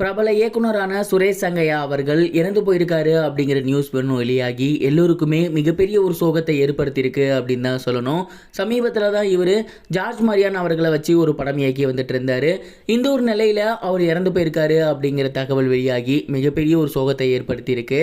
பிரபல இயக்குனரான சுரேஷ் சங்கையா அவர்கள் இறந்து போயிருக்காரு அப்படிங்கிற நியூஸ் ஒன்று வெளியாகி எல்லோருக்குமே மிகப்பெரிய ஒரு சோகத்தை ஏற்படுத்தியிருக்கு அப்படின்னு தான் சொல்லணும். சமீபத்தில் தான் இவர் ஜார்ஜ் மரியான் அவர்களை வச்சு ஒரு படம் இயக்கி வந்துட்டு இருந்தார். இந்த ஒரு நிலையில் அவர் இறந்து போயிருக்காரு அப்படிங்கிற தகவல் வெளியாகி மிகப்பெரிய ஒரு சோகத்தை ஏற்படுத்தியிருக்கு.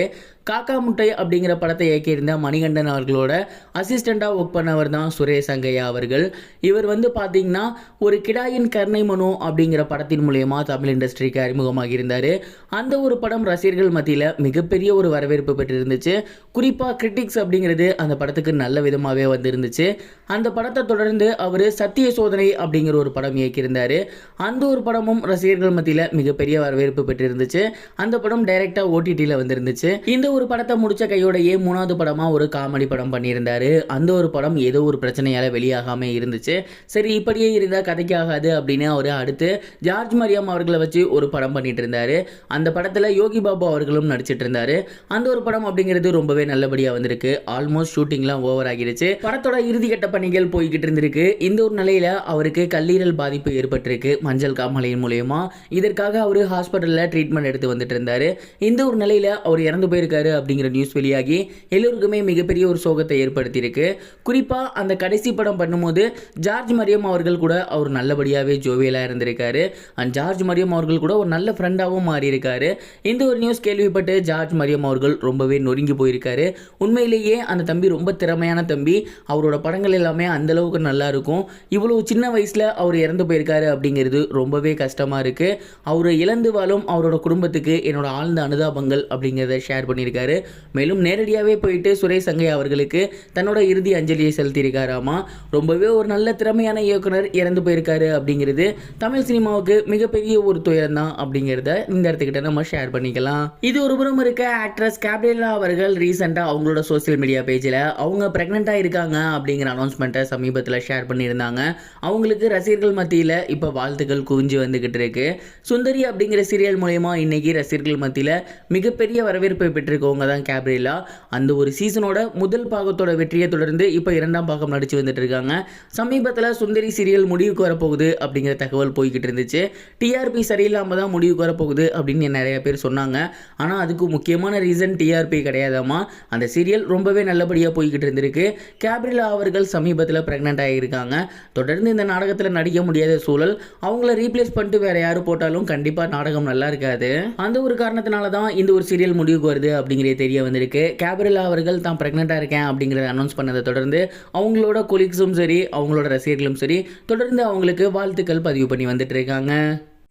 காக்கா முட்டை அப்படிங்கிற படத்தை இயக்கியிருந்த மணிகண்டன் அவர்களோட அசிஸ்டண்ட்டாக ஒர்க் பண்ணவர் தான் சுரேஷ் அங்கையா அவர்கள். இவர் வந்து பார்த்தீங்கன்னா ஒரு கிடாயின் கர்ணை மனு அப்படிங்கிற படத்தின் மூலயமா தமிழ் இண்டஸ்ட்ரிக்கு அறிமுகமாக இருந்தார். அந்த ஒரு படம் ரசிகர்கள் மத்தியில் மிகப்பெரிய ஒரு வரவேற்பு பெற்றிருந்துச்சு. குறிப்பாக கிரிட்டிக்ஸ் அப்படிங்கிறது அந்த படத்துக்கு நல்ல விதமாகவே வந்திருந்துச்சு. அந்த படத்தை தொடர்ந்து அவர் சத்திய சோதனை அப்படிங்கிற ஒரு படம் இயக்கியிருந்தார். அந்த ஒரு படமும் ரசிகர்கள் மத்தியில் மிகப்பெரிய வரவேற்பு பெற்றிருந்துச்சு. அந்த படம் டைரெக்டாக ஓடிடியில் வந்திருந்துச்சு. இந்த ஒரு படத்தை முடிச்ச கையோடையே மூணாவது படமாக ஒரு காமெடி படம் பண்ணியிருந்தாரு. அந்த ஒரு படம் ஏதோ ஒரு பிரச்சனையால் வெளியாகாமல் இருந்துச்சு. சரி இப்படியே இருந்தால் கதைக்கு ஆகாது அப்படின்னு அவர் அடுத்து ஜார்ஜ் மரியம் அவர்களை வச்சு ஒரு படம் பண்ணிட்டு இருந்தாரு அந்த படத்தில் யோகி பாபு அவர்களும் நடிச்சிட்டு இருந்தாரு அந்த ஒரு படம் அப்படிங்கிறது ரொம்பவே நல்லபடியாக வந்திருக்கு. ஆல்மோஸ்ட் ஷூட்டிங்லாம் ஓவர் ஆகிருச்சு படத்தோட இறுதிக்கட்ட பணிகள் போய்கிட்டு இருந்திருக்கு. இந்த ஒரு நிலையில் அவருக்கு கல்லீரல் பாதிப்பு ஏற்பட்டிருக்கு மஞ்சள் காமலையின் மூலயமா. இதற்காக அவர் ஹாஸ்பிட்டலில் ட்ரீட்மெண்ட் எடுத்து வந்துட்டு இருந்தாரு இந்த ஒரு நிலையில் அவர் இறந்து போயிருக்காரு. அப்படிங்கிற நியூஸ் வெளியாகி எல்லோருக்குமே மிகப்பெரிய ஒரு சோகத்தை ஏற்படுத்தியிருக்கு. குறிப்பாக அந்த கடைசி படம் பண்ணும்போது ஜார்ஜ் மரியம் அவர்கள் கூட அவர் நல்லபடியாகவே ஜோவியலாக இருந்திருக்காரு. அண்ட் ஜார்ஜ் மரியம் அவர்கள் கூட ஒரு நல்ல ஃப்ரெண்டாகவும் மாறியிருக்காரு. இந்த ஒரு நியூஸ் கேள்விப்பட்டு ஜார்ஜ் மரியம் அவர்கள் ரொம்பவே நொறுங்கி போயிருக்காரு. உண்மையிலேயே அந்த தம்பி ரொம்ப திறமையான தம்பி. அவரோட படங்கள் எல்லாமே அந்தளவுக்கு நல்லா இருக்கும். இவ்வளோ சின்ன வயசில் அவர் இறந்து போயிருக்காரு அப்படிங்கிறது ரொம்பவே கஷ்டமாக இருக்குது அவர் இழந்து வாழும் அவரோட குடும்பத்துக்கு என்னோட ஆழ்ந்த அனுதாபங்கள் அப்படிங்கிறத ஷேர் பண்ணியிருக்காரு மேலும் நேரடியாகவே போயிட்டு சுரேஷ் சங்கை அவர்களுக்கு தன்னோட இறுதி அஞ்சலியை செலுத்தியிருக்காராமா? ரொம்பவே ஒரு நல்ல திறமையான இயக்குனர் இறந்து போயிருக்காரு அப்படிங்கிறது தமிழ் சினிமாவுக்கு மிகப்பெரிய ஒரு துயரம் தான் அப்படிங்கிறத இந்த இடத்துக்கிட்ட நம்ம ஷேர் பண்ணிக்கலாம். இது ஒரு புறம் இருக்க ஆக்ட்ரஸ் கேப்ரியலா அவர்கள் ரீசெண்டாக அவங்களோட சோசியல் மீடியா பேஜில் அவங்க ப்ரெக்னெண்ட்டாக இருக்காங்க அப்படிங்கிற அனௌன்ஸ்மெண்ட்டை சமீபத்தில் ஷேர் பண்ணியிருந்தாங்க. அவங்களுக்கு ரசிகர்கள் மத்தியில் இப்போ வாழ்த்துக்கள் குவிஞ்சு வந்துக்கிட்டு இருக்கு. சுந்தரி அப்படிங்கிற சீரியல் மூலயமா இன்னைக்கு ரசிகர்கள் மத்தியில் மிகப்பெரிய வரவேற்பை பெற்றிருக்கவங்க தான் கேப்ரியலா. அந்த ஒரு சீசனோட முதல் பாகத்தோட வெற்றியை தொடர்ந்து இப்போ இரண்டாம் பாகம் நடிச்சு வந்துட்டு இருக்காங்க சமீபத்தில் சுந்தரி சீரியல் முடிவுக்கு வரப்போகுது அப்படிங்கிற தகவல் போய்கிட்டு இருந்துச்சு. டிஆர்பி சரியில்லாமல் தான் முடிவுக்கு வரப்போகுது அப்படின்னு நிறைய பேர் சொன்னாங்க. ஆனால் அதுக்கு முக்கியமான ரீசன் டிஆர்பி கிடையாதாமா அந்த சீரியல் ரொம்பவே நல்லபடியாக போய்கிட்டு இருந்திருக்கு. கேப்ரிலா அவர்கள் சமீபத்தில் ப்ரெக்னென்ட் ஆகியிருக்காங்க தொடர்ந்து இந்த நாடகத்தில் நடிக்க முடியாத சூழல். அவங்கள ரீப்ளேஸ் பண்ணிட்டு வேற யாரும் போட்டாலும் கண்டிப்பாக நாடகம் நல்லா இருக்காது. அந்த ஒரு காரணத்தினால தான் இந்த ஒரு சீரியல் முடிவுக்கு வருது அப்படிங்கிறது தெரிய வந்திருக்கு. கேப்ரிலா அவர்கள் தான் ப்ரெக்னெண்ட்டாக இருக்கேன் அப்படிங்கிறத அனௌன்ஸ் பண்ணதை தொடர்ந்து அவங்களோட கொலீக்ஸும் சரி அவங்களோட ரசிகர்களும் சரி தொடர்ந்து அவங்களுக்கு வாழ்த்துக்கள் பதிவு பண்ணி வந்துட்டு இருக்காங்க.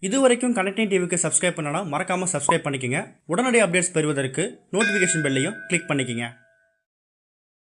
இது வரைக்கும் கனெக்டிங் டிவிக்கு சப்ஸ்கிரைப் பண்ணனா மறக்காமல் சப்ஸ்கிரைப் பண்ணிக்கங்க. உடனடி அப்டேட்ஸ் பெறுவதற்கு நோட்டிஃபிகேஷன் பெல்லையும் கிளிக் பண்ணிக்கங்க.